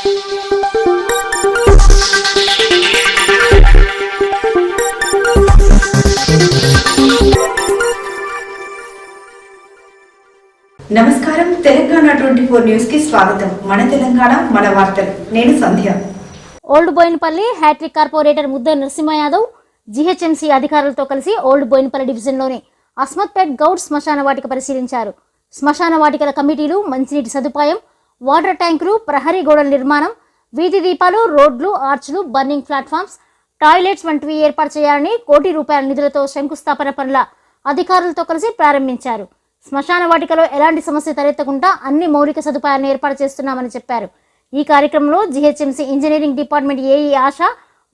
నమస్కారం. Telangana twenty four న్యూస్కి స్వాగతం. మన తెలంగాణ మన వార్తలు. నేను Sandhya. Old Bowenpally hattrick corporator Mudda Narasimha Yadav GHMC అధికారులతో కలిసి ఓల్డ్ బోయినపల్లి డివిజన్లోని అస్మత్పేట్ గౌడ్ శ్మశాన వాటిక పరిశీలించారు. శ్మశాన వాటికల కమిటీలు మంచినీటి సదుపాయం వాటర్ ట్యాంకులు ప్రహరీ గోడల నిర్మాణం వీధి దీపాలు రోడ్లు ఆర్చ్లు బర్నింగ్ ప్లాట్ఫామ్స్ టాయిలెట్స్ వంటివి ఏర్పాటు చేయాలని కోటి రూపాయల నిధులతో శంకుస్థాపన పనుల అధికారులతో కలిసి ప్రారంభించారు. శ్మశాన వాటికలో ఎలాంటి సమస్య తలెత్తకుండా అన్ని మౌలిక సదుపాయాలను ఏర్పాటు చేస్తున్నామని చెప్పారు. ఈ కార్యక్రమంలో GHMC engineering department AE Asha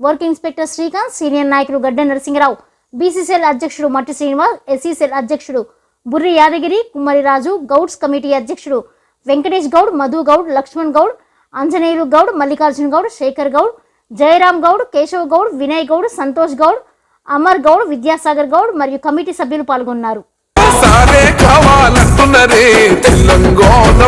work inspector Srikanth senior నాయకులు గడ్డ నరసింహరావు బీసీసీఎల్ అధ్యక్షుడు మట్టి శ్రీనివాస్ ఎస్సీసీఎల్ అధ్యక్షుడు బుర్రి యాదగిరి కుమ్మరి రాజు గౌడ్స్ కమిటీ అధ్యక్షుడు వెంకటేష్ గౌడ్ మధు గౌడ్ లక్ష్మణ్ గౌడ్ ఆంజనేయులు గౌడ్ మల్లికార్జున గౌడ్ శేఖర్ గౌడ్ జయరాం గౌడ్ కేశవ్ గౌడ్ వినయ్ గౌడ్ సంతోష్ గౌడ్ అమర్ గౌడ్ విద్యాసాగర్ గౌడ్ మరియు కమిటీ సభ్యులు పాల్గొన్నారు. సారే కావాలంటున్నరే తెలంగాణ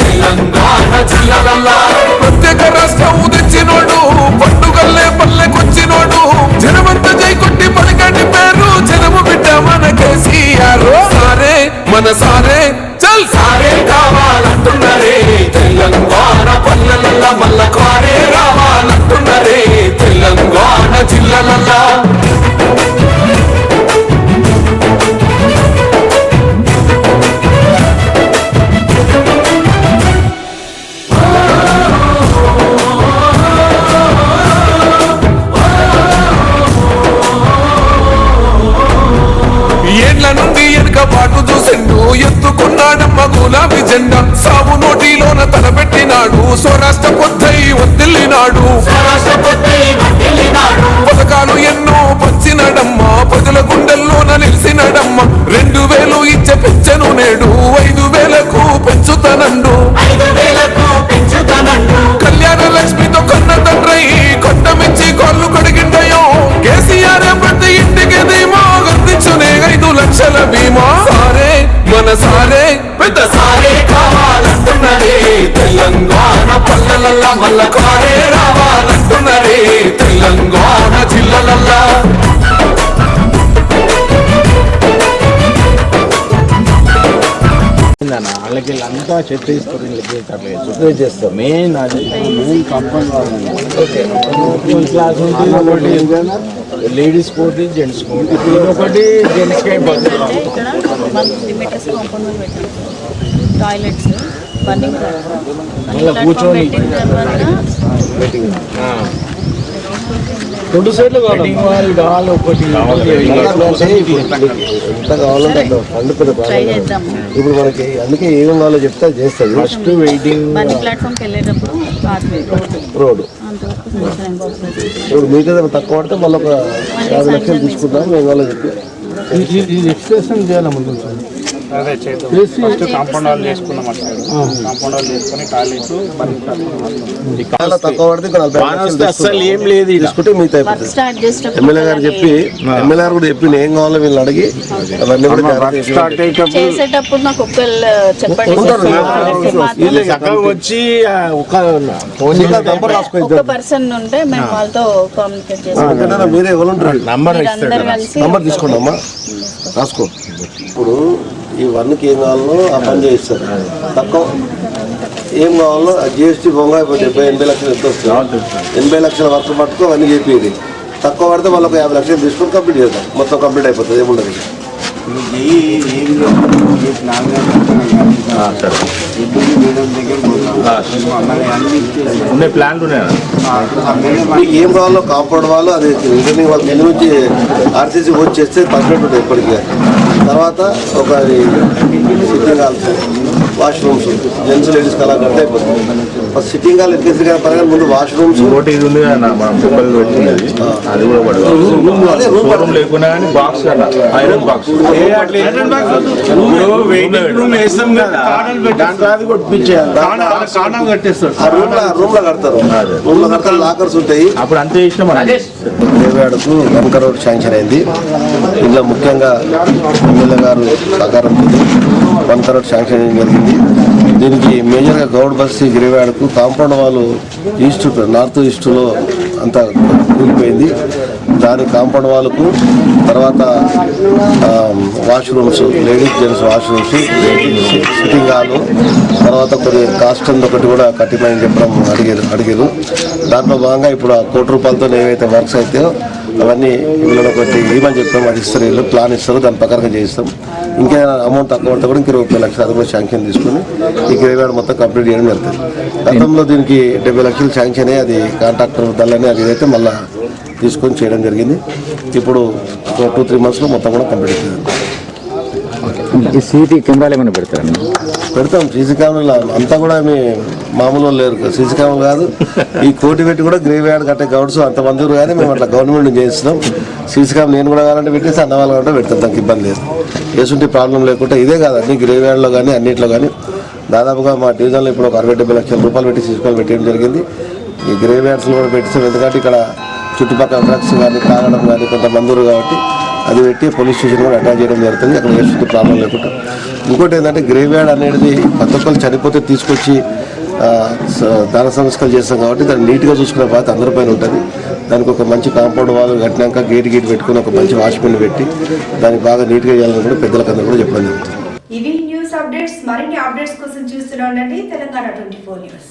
తెలంగాణ జిల్లలల్లా. ప్రత్యేక రాష్ట్రం ఉదించినోడు పండుగల్లే గులాబీ జెండా సాగు నోటిలోన తలపెట్టినాడు. స్వరాష్ట్ర పొద్దై వదిలినాడు పథకాలు ఎన్నో పంచినడమ్మ. ప్రజల గుండెల్లోన నిలిచినడమ్మ. రెండు వేలు ఇచ్చే పెంచను నేడు. ఐదు వేలకు పెంచుతానండు. కళ్యాణ లక్ష్మితో కన్న తండ్రి కొండ మించి కాళ్ళు కడిగిండయో. కేసీఆర్ ప్రతి ఇంటికి ధీమా అందించునే ఐదు లక్షల బీమా. సారే మన సారే. అన్న వాళ్ళకి అంతా చెత్త తీసుకొని చేస్తాం మెయిన్ అది మెయిన్ కంపౌండ్ క్లాస్ ఒకటి లేడీస్ కోటి జెంట్స్ కోటి ఒకటి జెంట్స్కి అయిపోతుంది ఇక్కడ వన్ మీటర్స్ కాంపౌండ్ వాల్ పెట్టాం టాయిలెట్స్ కూర్చొని. రెండు సైడ్లు వాళ్ళు కావాలి. ఒకటి. ఎంత కావాలంటే ఫండ్. చేద్దాము. ఇప్పుడు మనకి అందుకే ఏం కావాలో చెప్తే చేస్తుంది ఫస్ట్ వెయిటింగ్ రోడ్ ఇప్పుడు మీకు ఏదైనా తక్కువ పడితే మళ్ళీ ఒక యాభై లక్షలు తీసుకుందాం మేము కావాలో చెప్పి. ఇది ఎక్స్టెన్షన్ చేయాలి ముందు అదే చేద్దాం. ఫస్ట్ కాంపౌండ్ వాల్ చేసుకున్నాం అటు సైడ్ కాంపౌండ్ వాల్ చేసుకుని అస్సలు ఏం లేదు. తీసుకుంటే మిగతా ఎమ్మెల్యే గారు చెప్పి ఎమ్మెల్యే గారు కూడా చెప్పి ఏం కావాలో వీళ్ళు అడిగి అవన్నీ చేసేటప్పుడు నాకు చెప్పండి. వీళ్ళు వచ్చి ఒక పర్సన్ ఉంటే మేము వాళ్ళతో కమ్యూనికేట్ చేస్తాం మీరే ఎవరుంటారు నంబర్ మీరందరూ కలిసి నంబర్ తీసుకోండి అమ్మా రాసుకో. ఇప్పుడు ఈ వన్కి ఏం కావాలో ఆ పని చేయిస్తారు. తక్కువ ఏం కావాలో జిఎస్టీ బొంగ ఇప్పుడు డెబ్బై ఎనభై లక్షలు ఎంత వస్తుంది? ఎనభై లక్షల వర్క్ పట్టుకో అవన్నీ చెప్పేది తక్కువ పడితే వాళ్ళకి ఒక యాభై లక్షలు తీసుకొని కంప్లీట్ చేద్దాం. మొత్తం కంప్లీట్ అయిపోతుంది ఏముండదు. ఉన్నాయి ప్లాన్లు ఉన్నాయా? మీకు ఏం కావాలో కాపాడు వాళ్ళు అది ఇంజనీరింగ్ వాళ్ళ కింద నుంచి ఆర్సీసీ వచ్చి చేస్తే పర్ఫెక్ట్ ఉంటుంది ఇప్పటికే. తర్వాత ఒక అది సిద్ధం కాల్సి వాష్రూమ్స్ జెంట్స్ లేడీస్ అలా కడితే అయిపోతుంది. ఫస్ట్ సిట్టింగ్ హాల్ కానీ పరంగా ముందు వాష్రూమ్స్ ఇంకోటి ఇది ఉంది అది కూడా పడదు. కానీ బాక్స్ ఐరన్ రూమ్లో రూమ్లో కడతారు. రూమ్లో కడతారు. లాకర్స్ ఉంటాయి. అప్పుడు అంతే దేవాడకు కరోడ్ శాంక్షన్ అయింది. ఇందులో ముఖ్యంగా ఎమ్మెల్యే గారు సహకారంతో వన్ కరోడ్ శాంక్షన్ జరిగింది. దీనికి మేజర్గా గౌడ్ బస్తీ గిరివాడకు కాంపౌండ్ వాళ్ళు ఈస్ట్ నార్త్ ఈస్ట్లో అంతా కూలిపోయింది. దాని కాంపౌండ్ వాళ్ళకు తర్వాత washrooms ladies gents washrooms sitting hall తర్వాత కొన్ని కాస్టమ్ ఒకటి కూడా కట్టిపోయని చెప్పడం అడిగారు అడిగారు. దాంట్లో భాగంగా ఇప్పుడు ఆ కోటి రూపాయలతో ఏవైతే వర్క్స్ అయితే అవన్నీ వీళ్ళు ఒకటి ఇవ్వమని చెప్పాం. అది ఇస్తారు వీళ్ళు ప్లాన్ ఇస్తారు. దాని ప్రకారంగా చేయిస్తాం. ఇంకేదైనా అమౌంట్ తక్కువ పడితే కూడా ఇంక ఇరవై లక్షలు అది కూడా శాంక్షన్ తీసుకుని ఈ గ్రేవాడ్ మొత్తం కంప్లీట్ చేయడం జరుగుతుంది. గతంలో దీనికి డెబ్బై లక్షలు శాంక్షన్ అయ్యి అది కాంట్రాక్టర్ దళ్ళని అది అయితే మళ్ళీ తీసుకొని చేయడం జరిగింది. ఇప్పుడు టూ త్రీ మంత్స్లో మొత్తం కూడా కంప్లీట్ అవుతుంది. ఈ సీటీ కెమెరాలు ఏమైనా పెడతారండి పెడతాం సీసీ కెమెరాలు అంతా కూడా మీ మామూలు లేరు. సీసీ కెమెరాలు కాదు. ఈ కోటి పెట్టి కూడా గ్రేవ్ యార్డ్ కట్టే గౌడ్స్ అంతమంది కానీ మేము అట్లా గవర్నమెంట్ చేస్తున్నాం సీసీ కెమెరా నేను కూడా కావాలంటే పెట్టేసి అన్న వాళ్ళు కూడా పెడతాం. దానికి ఇబ్బంది లేదు. వేసుంటే ప్రాబ్లం లేకుండా ఇదే కాదు. అన్ని గ్రేవ్ యార్డ్లో కానీ అన్నింటిలో కానీ. దాదాపుగా మా డివిజన్లో ఇప్పుడు ఒక అరవై డెబ్బై లక్షల రూపాయలు పెట్టి సీసీ కెమెరా పెట్టడం జరిగింది. ఈ గ్రేవ్ యార్డ్స్లో కూడా పెట్టిస్తాం ఎందుకంటే ఇక్కడ చుట్టుపక్కల డ్రగ్స్ కానీ తాగడం కానీ కొంతమంది ఉన్నారు కాబట్టి అది పెట్టి పోలీస్ స్టేషన్ కూడా అటాచ్ చేయడం జరుగుతుంది. అక్కడ ఏ ప్రాబ్లం లేకుండా. ఇంకోటి ఏంటంటే గ్రేవ్యార్డ్ అనేది ప్రతి ఒక్కరు చనిపోతే తీసుకొచ్చి దాన సంస్కారం చేస్తాం కాబట్టి దాన్ని నీట్గా చూసుకునే బాధ్యత అందరిపైన ఉంటుంది. దానికి ఒక మంచి కాంపౌండ్ వాళ్ళు కట్టినాక గేట్ గేట్ పెట్టుకుని ఒక మంచి వాచ్మెన్ పెట్టి దాన్ని బాగా నీట్గా చేయాలని కూడా పెద్దలకు అందరూ కూడా చెప్పడం జరుగుతుంది. ఇవి న్యూస్ అప్డేట్స్ మరిన్ని అప్డేట్స్ కోసం చూస్తూనే ఉండండి. Telangana twenty four news.